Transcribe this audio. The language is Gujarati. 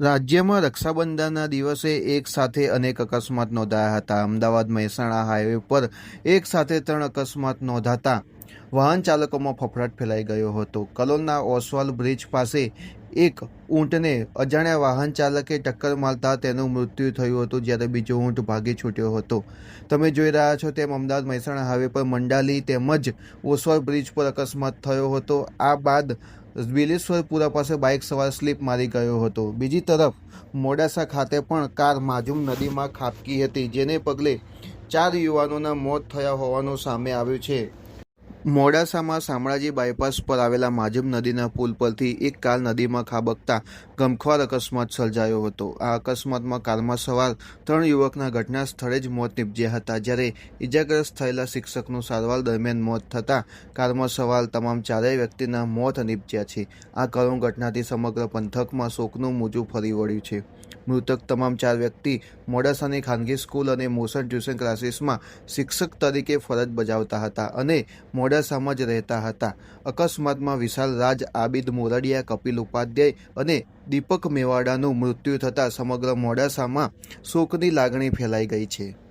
રાજ્યમાં રક્ષાબંધનના દિવસે એક સાથે અનેક અકસ્માત નોંધાયા હતા. અમદાવાદ મહેસાણા હાઈવે પર એક સાથે ત્રણ અકસ્માત નોંધાતા વાહન ચાલકોમાં ફફડાટ ફેલાઈ ગયો હતો. કલોલના ઓસવાલ બ્રિજ પાસે એક ઊંટને અજાણ્યા વાહન ચાલકે ટક્કર મારતા તેનું મૃત્યુ થયું હતું, જ્યારે બીજો ઊંટ ભાગી છૂટ્યો હતો. તમે જોઈ રહ્યા છો તેમ અમદાવાદ મહેસાણા હાઈવે પર મંડાલી તેમજ ઓસવાલ બ્રિજ પર અકસ્માત થયો હતો. આ બાદ બિલેશ્વરપુરા પાસે બાઇક સવાર સ્લીપ મારી ગયો હતો. બીજી તરફ મોડાસા ખાતે પણ કાર માજુમ નદીમાં ખાબકી હતી, જેને પગલે ચાર યુવાનોના મોત થયા હોવાનું સામે આવ્યું છે. મોડાસામાં શામળાજી બાયપાસ પર આવેલા માજુમ નદીના પુલ પરથી એક કાર નદીમાં ખાબકતા ગમખ્વાર અકસ્માત સર્જાયો હતો. આ અકસ્માતમાં કારમાં સવાર ત્રણ યુવકના ઘટના સ્થળે જ મોત નીપજ્યા હતા. જ્યારે ઇજાગ્રસ્ત થયેલા શિક્ષકનું સારવાર દરમિયાન મોત થતાં કારમાં સવાર તમામ ચારેય વ્યક્તિના મોત નીપજ્યા છે. આ કરુણ ઘટનાથી સમગ્ર પંથકમાં શોકનું મોજું ફરી વળ્યું છે. મૃતક તમામ ચાર વ્યક્તિ મોડાસાની ખાનગી સ્કૂલ અને મોશન ટ્યુશન ક્લાસીસમાં શિક્ષક તરીકે ફરજ બજાવતા હતા અને મોડાસામાં જ રહેતા હતા. અકસ્માતમાં વિશાલ રાજ, આબિદ મોરડિયા, કપિલ ઉપાધ્યાય અને દીપક મેવાડાનું મૃત્યુ થતાં સમગ્ર મોડાસામાં શોકની લાગણી ફેલાઈ ગઈ છે.